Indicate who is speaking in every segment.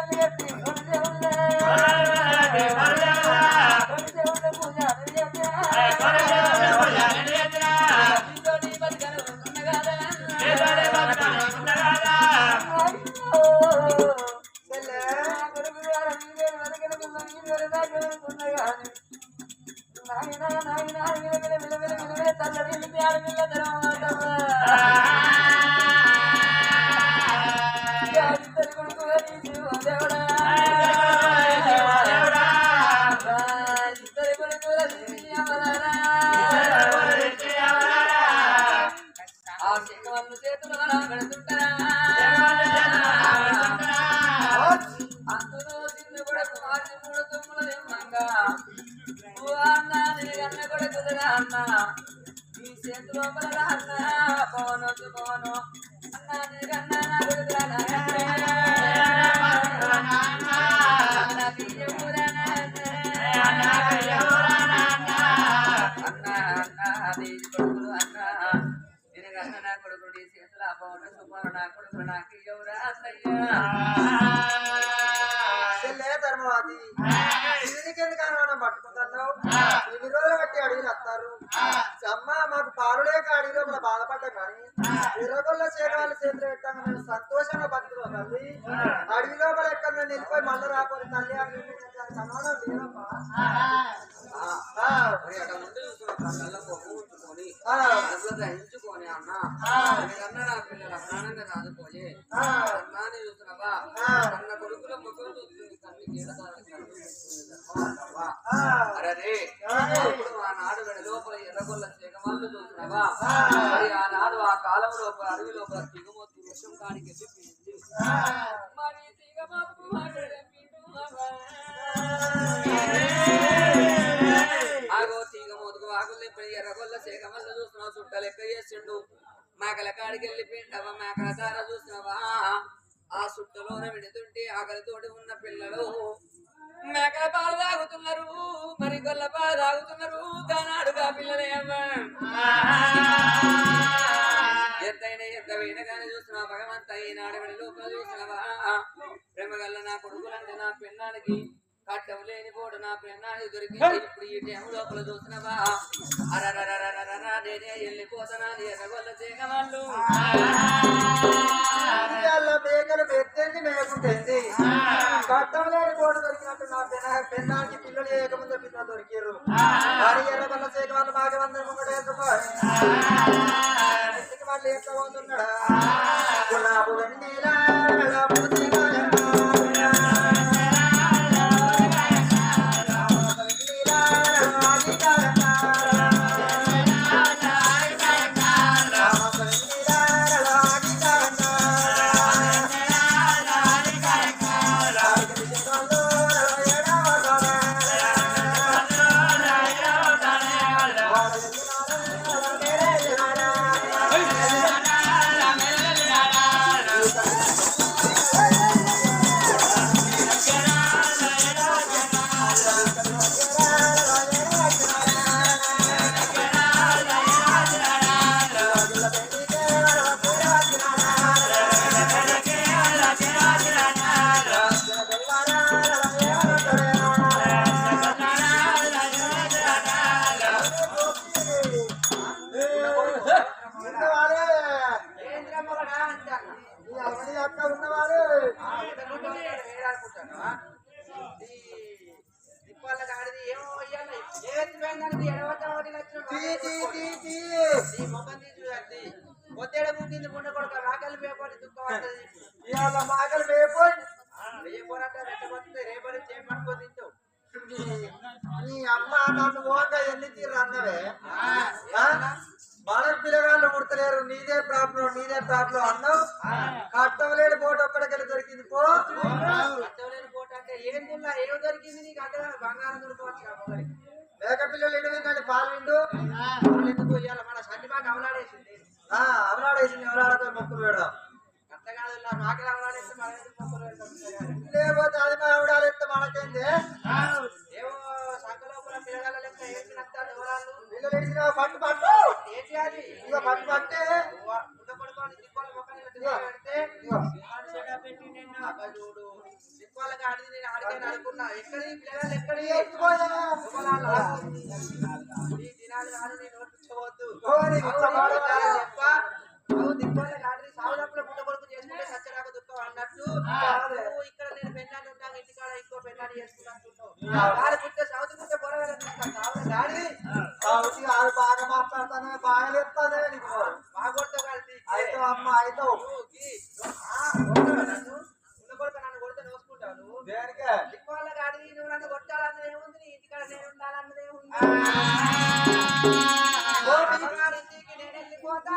Speaker 1: ఆ శంఖవల్లు చేతులు అలా పెడుతుంటారా అందులో చిన్న కొడుకు ఆది మూడు తొమ్మిది నిమ్మంగా ఓ అన్న మీ అన్న కొడుకుదరా చేతిలో
Speaker 2: ధర్మవాది పట్టుకుంటున్నావు? ఇన్ని రోజులు బట్టి అడిగిన వస్తారు అమ్మ మాకు పాలు లేక అడిగిలో మన బాధపడ్డాం కానీ ఎర్రగొల్ల చేరాలు చేతులు పెట్టాక మేము సంతోషంగా బతుకుతాం తల్లి. అడవి లోపల ఎక్కడ నేను వెళ్ళిపోయి మళ్ళీ రాకపోతే తల్లి అని అనుమానం లేదమ్మా.
Speaker 1: కడుపులో గ్రహించుకొని అన్న మీరన్న నా పిల్లలు అజ్ఞానంగా కాదుపోయే
Speaker 2: ఆ,
Speaker 1: అన్నాన్ని చూస్తున్నావా. అన్న కొడుకుల ముఖం చూస్తుంది కన్ను అరే. ఇప్పుడు ఆనాడు వెడ లోపల ఎర్రగొల్ల చేగమాలు చూస్తున్నావా? మరి ఆనాడు ఆ కాలం లోపల అడవి లోపల తిగమొత్తు వృక్షం కాడికి వెళ్ళిపోయింది మరి తిగమొత్తు ఆకులు ఇప్పుడు చూస్తున్నావు? చుట్ట లెక్క చేసిండు. మేకల కాడికి వెళ్ళిపోయిండవ? మేకల దార చూసినవా ఆ చుట్టలోన విడుతుంటే ఆకలితోటి ఉన్న పిల్లలు మేకల పాలు తాగుతున్నారు. మరి గొల్ల పాలు తాగుతున్నారు. కానాడుగా పిల్లలేమ్మా ఎంతైనా ఎంత వేయగానే చూసినా భగవంత ఈనాడు విడి లోపల చూసినవా ప్రేమగల్ల నా కొడుకులంటే నా పెన్నానికి కట్టం లేని పోడు నా పెన్నానికి దొరికింది. ఇప్పుడు ఈ టైం లోపల చూసినవా అరరరరరరర నేనే వెళ్ళిపోతానా ఎర్రగొల్ల
Speaker 2: ఇవాళ మేకలు మేకుంటుంది కట్టం లేని కోట దొరికినట్టు నా పెన్న పెన్నానికి పిల్లలు ఏకముందే పిల్లలు దొరికారు మరి ఎర్రగొల్ల సేక వాళ్ళు బాగా మంది ముంగట ఇంటికి వాళ్ళు ఎట్లా పోతున్నాడా గులాబు వెన్నీలా ఇవాళ మాటలు వేపోయి నీ- నీ అమ్మ నన్ను ఓంగా ఎన్ని తీరు అన్నవే? మన పిల్లగాళ్ళు కుడతలేరు నీదే ప్రాబ్లం నీదే ప్రాబ్లం అన్నావు? కట్టవలేని పోటు ఒక్కడికెళ్ళి దొరికింది పో.
Speaker 3: ఏం దొరికింది నీకు? అంటే బంగారం దొరకవచ్చు
Speaker 2: మేక పిల్లలు ఎండు కానీ పాలు
Speaker 3: ఎందుకు ఇవాళ మన సంటి బాగా అవలాడేసింది.
Speaker 2: అవరాడేసి ఎవరాడతో మొక్కులు పెడదాం. లేకపోతే అది మా ఎవడాలు ఎంత మనకేంది?
Speaker 3: ఏమో సంకలోపల పిల్లగాల లెక్క ఏడ్చి నచ్చాడు ఎవరాలు
Speaker 2: పిల్లలు ఏడ్చిన పట్టు పట్టు. పట్టు పట్టే.
Speaker 3: చూడు దిక్కోళ్ళకి నేను ఆడితే అనుకున్నా. ఎక్కడి? పిల్లగాలు ఎక్కడి? ఎత్తుకోవాలి ఇక్కడ నేను పెళ్ళాన్ని ఉన్నాను ఇంటికాడ ఇంకో పెళ్ళాన్ని చేసుకున్నాను వాడు పుట్టే సౌత్ పుట్టే
Speaker 2: పొరగాలి ఆడు బాగా మాట్లాడతానే బాగా లేస్తానే నీకు.
Speaker 3: బాగా కొడతావు కాదు
Speaker 2: అయితే అమ్మ అయితే
Speaker 3: కొట్టాలన్నదేముంది ఇంటికాడ నేను
Speaker 2: ఉండాలన్నదేముంది పోతా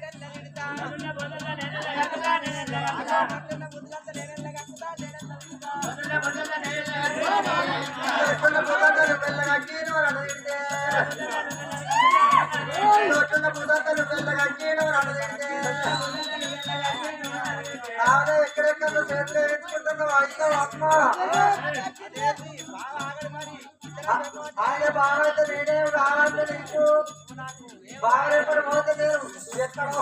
Speaker 2: ఎక్కడెక్కడ చేతులు వేసుకుంటున్నావు అయ్యో అమ్మ ఆయన బాగైతే నేనే రావాలంటే నీకు బాగా ఎప్పుడు పోతే నేను ఎక్కడో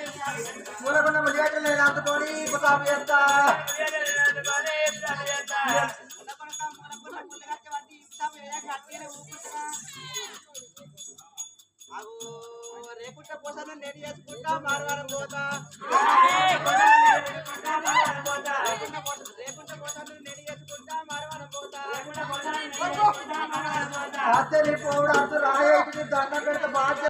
Speaker 3: మూలగుండము లీటర్లు నేను
Speaker 2: అందుకొని పుతాపు చేస్తా.
Speaker 3: రేపుట్ట పోసాను నేను చేసుకుంటా మార్వారం పోతా. రేపుట్ట పోసాను నేను చేసుకుంటా మార్వారం పోతా.
Speaker 2: అత్తని పోవడం రాయటికి దండం పెడితే బాధ్యత